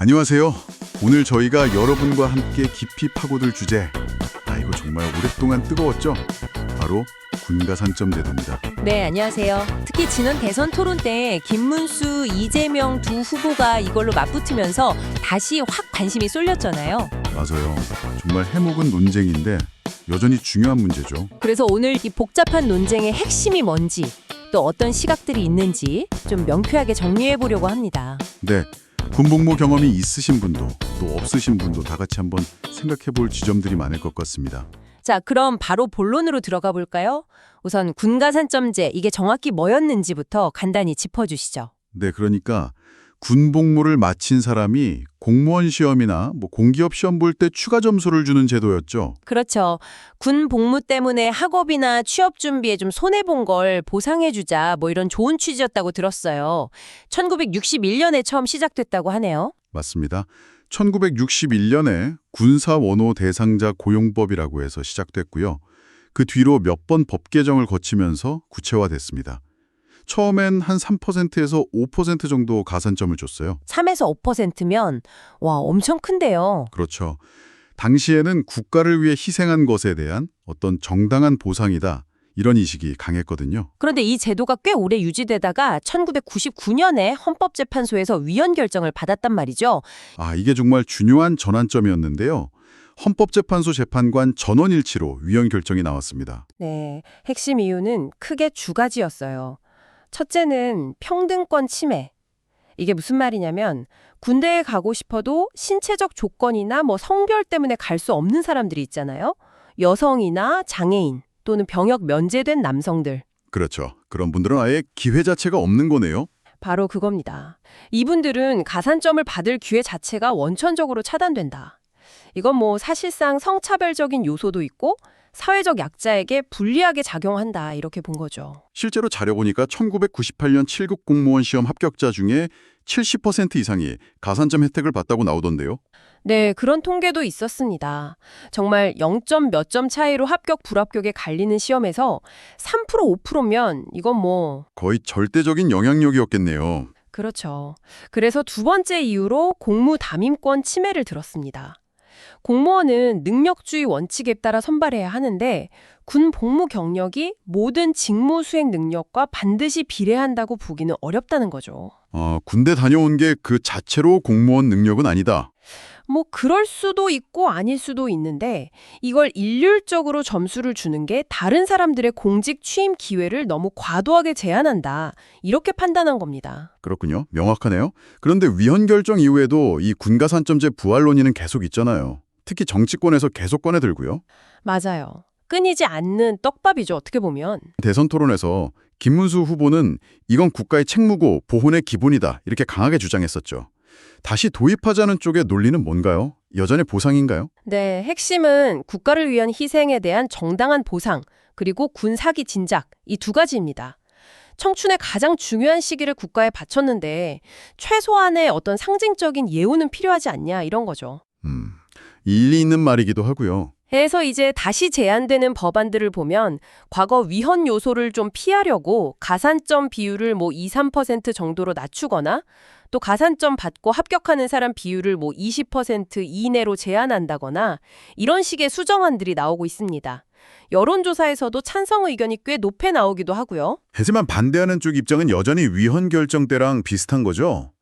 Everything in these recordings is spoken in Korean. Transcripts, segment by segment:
안녕하세요. 오늘 저희가 여러분과 함께 깊이 파고들 주제. 아, 이거 정말 오랫동안 뜨거웠죠? 바로 군가산점 제도입니다. 네, 안녕하세요. 특히 지난 대선 토론 때 김문수, 이재명 두 후보가 이걸로 맞붙으면서 다시 확 관심이 쏠렸잖아요. 맞아요. 정말 해묵은 논쟁인데 여전히 중요한 문제죠. 그래서 오늘 이 복잡한 논쟁의 핵심이 뭔지, 또 어떤 시각들이 있는지 좀 명쾌하게 정리해 보려고 합니다. 네. 군복무 경험이 있으신 분도 또 없으신 분도 다 같이 한번 생각해 볼 지점들이 많을 것 같습니다. 자, 그럼 바로 본론으로 들어가 볼까요? 우선 군가산점제 이게 정확히 뭐였는지부터 간단히 짚어 주시죠. 네, 그러니까 군복무를 마친 사람이 공무원 시험이나 뭐 공기업 시험 볼 때 추가 점수를 주는 제도였죠. 그렇죠. 군 복무 때문에 학업이나 취업 준비에 좀 손해 본 걸 보상해 주자 뭐 이런 좋은 취지였다고 들었어요. 1961년에 처음 시작됐다고 하네요. 맞습니다. 1961년에 군사 원호 대상자 고용법이라고 해서 시작됐고요. 그 뒤로 몇 번 법 개정을 거치면서 구체화됐습니다. 처음엔 한 3%에서 5% 정도 가산점을 줬어요. 3에서 5%면 와, 엄청 큰데요. 그렇죠. 당시에는 국가를 위해 희생한 것에 대한 어떤 정당한 보상이다. 이런 인식이 강했거든요. 그런데 이 제도가 꽤 오래 유지되다가 1999년에 헌법재판소에서 위헌 결정을 받았단 말이죠. 아, 이게 정말 중요한 전환점이었는데요. 헌법재판소 재판관 전원일치로 위헌 결정이 나왔습니다. 네, 핵심 이유는 크게 두 가지였어요. 첫째는 평등권 침해. 이게 무슨 말이냐면 군대에 가고 싶어도 신체적 조건이나 뭐 성별 때문에 갈 수 없는 사람들이 있잖아요. 여성이나 장애인 또는 병역 면제된 남성들. 그렇죠. 그런 분들은 아예 기회 자체가 없는 거네요. 바로 그겁니다. 이분들은 가산점을 받을 기회 자체가 원천적으로 차단된다. 이건 뭐 사실상 성차별적인 요소도 있고 사회적 약자에게 불리하게 작용한다 이렇게 본 거죠. 실제로 자료 보니까 1998년 7급 공무원 시험 합격자 중에 70% 이상이 가산점 혜택을 받다고 나오던데요. 네, 그런 통계도 있었습니다. 정말 0점 몇 점 차이로 합격 불합격에 갈리는 시험에서 3% 5%면 이건 뭐 거의 절대적인 영향력이었겠네요. 그렇죠. 그래서 두 번째 이유로 공무 담임권 침해를 들었습니다. 공무원은 능력주의 원칙에 따라 선발해야 하는데 군 복무 경력이 모든 직무 수행 능력과 반드시 비례한다고 보기는 어렵다는 거죠. 어, 군대 다녀온 게 그 자체로 공무원 능력은 아니다. 뭐 그럴 수도 있고 아닐 수도 있는데 이걸 일률적으로 점수를 주는 게 다른 사람들의 공직 취임 기회를 너무 과도하게 제한한다. 이렇게 판단한 겁니다. 그렇군요. 명확하네요. 그런데 위헌 결정 이후에도 이 군가산점제 부활 논의는 계속 있잖아요. 특히 정치권에서 계속 꺼내들고요. 맞아요. 끊이지 않는 떡밥이죠. 어떻게 보면. 대선 토론에서 김문수 후보는 이건 국가의 책무고 보훈의 기본이다 이렇게 강하게 주장했었죠. 다시 도입하자는 쪽의 논리는 뭔가요? 여전히 보상인가요? 네, 핵심은 국가를 위한 희생에 대한 정당한 보상, 그리고 군 사기 진작 이 두 가지입니다. 청춘의 가장 중요한 시기를 국가에 바쳤는데 최소한의 어떤 상징적인 예우는 필요하지 않냐 이런 거죠. 음, 일리 있는 말이기도 하고요. 해서 이제 다시 제안되는 법안들을 보면 과거 위헌 요소를 좀 피하려고 가산점 비율을 뭐 2, 3% 정도로 낮추거나 또 가산점 받고 합격하는 사람 비율을 뭐 20% 이내로 제한한다거나 이런 식의 수정안들이 나오고 있습니다. 여론조사에서도 찬성 의견이 꽤 높게 나오기도 하고요. 하지만 반대하는 쪽 입장은 여전히 위헌 결정 때랑 비슷한 거죠.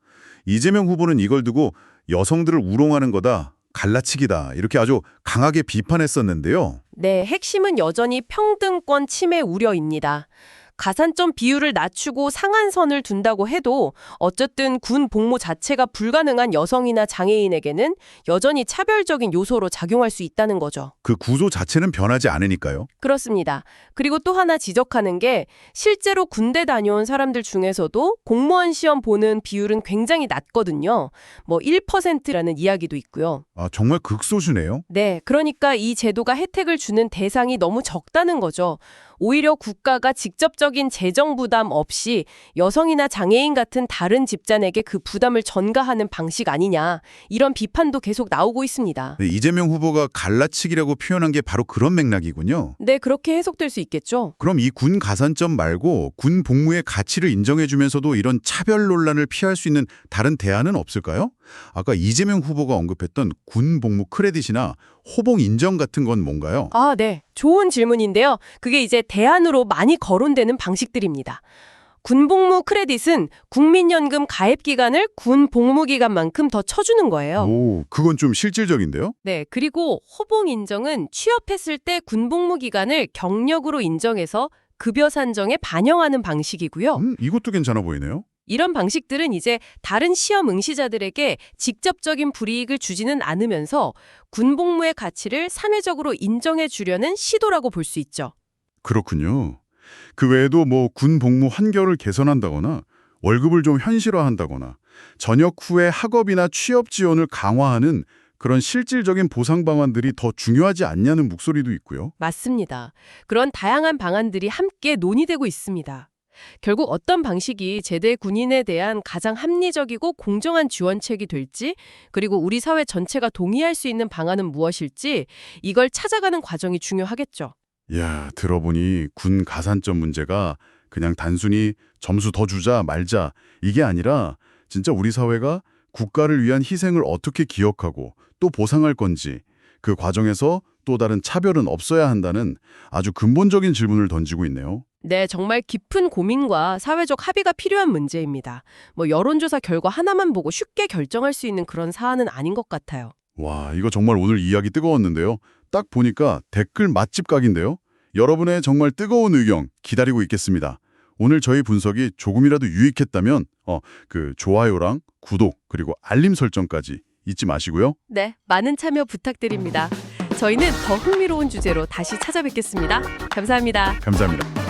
이재명 후보는 이걸 두고 여성들을 우롱하는 거다, 갈라치기다 이렇게 아주 강하게 비판했었는데요. 네, 핵심은 여전히 평등권 침해 우려입니다. 가산점 비율을 낮추고 상한선을 둔다고 해도 어쨌든 군 복무 자체가 불가능한 여성이나 장애인에게는 여전히 차별적인 요소로 작용할 수 있다는 거죠. 그 구조 자체는 변하지 않으니까요. 그렇습니다. 그리고 또 하나 지적하는 게 실제로 군대 다녀온 사람들 중에서도 공무원 시험 보는 비율은 굉장히 낮거든요. 뭐 1%라는 이야기도 있고요. 아, 정말 극소수네요. 네, 그러니까 이 제도가 혜택을 주는 대상이 너무 적다는 거죠. 오히려 국가가 직접적인 재정 부담 없이 여성이나 장애인 같은 다른 집단에게 그 부담을 전가하는 방식 아니냐 이런 비판도 계속 나오고 있습니다. 네, 이재명 후보가 갈라치기라고 표현한 게 바로 그런 맥락이군요. 네, 그렇게 해석될 수 있겠죠. 그럼 이 군 가산점 말고 군 복무의 가치를 인정해주면서도 이런 차별 논란을 피할 수 있는 다른 대안은 없을까요? 아까 이재명 후보가 언급했던 군 복무 크레딧이나 호봉 인정 같은 건 뭔가요? 아, 네. 좋은 질문인데요. 그게 이제 대안으로 많이 거론되는 방식들입니다. 군복무 크레딧은 국민연금 가입 기간을 군 복무 기간만큼 더 쳐주는 거예요. 오, 그건 좀 실질적인데요? 네, 그리고 호봉 인정은 취업했을 때 군복무 기간을 경력으로 인정해서 급여 산정에 반영하는 방식이고요. 음, 이것도 괜찮아 보이네요. 이런 방식들은 이제 다른 시험 응시자들에게 직접적인 불이익을 주지는 않으면서 군복무의 가치를 사회적으로 인정해 주려는 시도라고 볼 수 있죠. 그렇군요. 그 외에도 뭐 군 복무 환경을 개선한다거나 월급을 좀 현실화한다거나 전역 후에 학업이나 취업 지원을 강화하는 그런 실질적인 보상 방안들이 더 중요하지 않냐는 목소리도 있고요. 맞습니다. 그런 다양한 방안들이 함께 논의되고 있습니다. 결국 어떤 방식이 제대 군인에 대한 가장 합리적이고 공정한 지원책이 될지, 그리고 우리 사회 전체가 동의할 수 있는 방안은 무엇일지, 이걸 찾아가는 과정이 중요하겠죠. 야, 들어보니 군 가산점 문제가 그냥 단순히 점수 더 주자 말자 이게 아니라 진짜 우리 사회가 국가를 위한 희생을 어떻게 기억하고 또 보상할 건지 그 과정에서 또 다른 차별은 없어야 한다는 아주 근본적인 질문을 던지고 있네요. 네, 정말 깊은 고민과 사회적 합의가 필요한 문제입니다. 뭐 여론조사 결과 하나만 보고 쉽게 결정할 수 있는 그런 사안은 아닌 것 같아요. 와, 이거 정말 오늘 이야기 뜨거웠는데요. 딱 보니까 댓글 맛집 각인데요. 여러분의 정말 뜨거운 의견 기다리고 있겠습니다. 오늘 저희 분석이 조금이라도 유익했다면 어, 그 좋아요랑 구독 그리고 알림 설정까지 잊지 마시고요. 네, 많은 참여 부탁드립니다. 저희는 더 흥미로운 주제로 다시 찾아뵙겠습니다. 감사합니다. 감사합니다.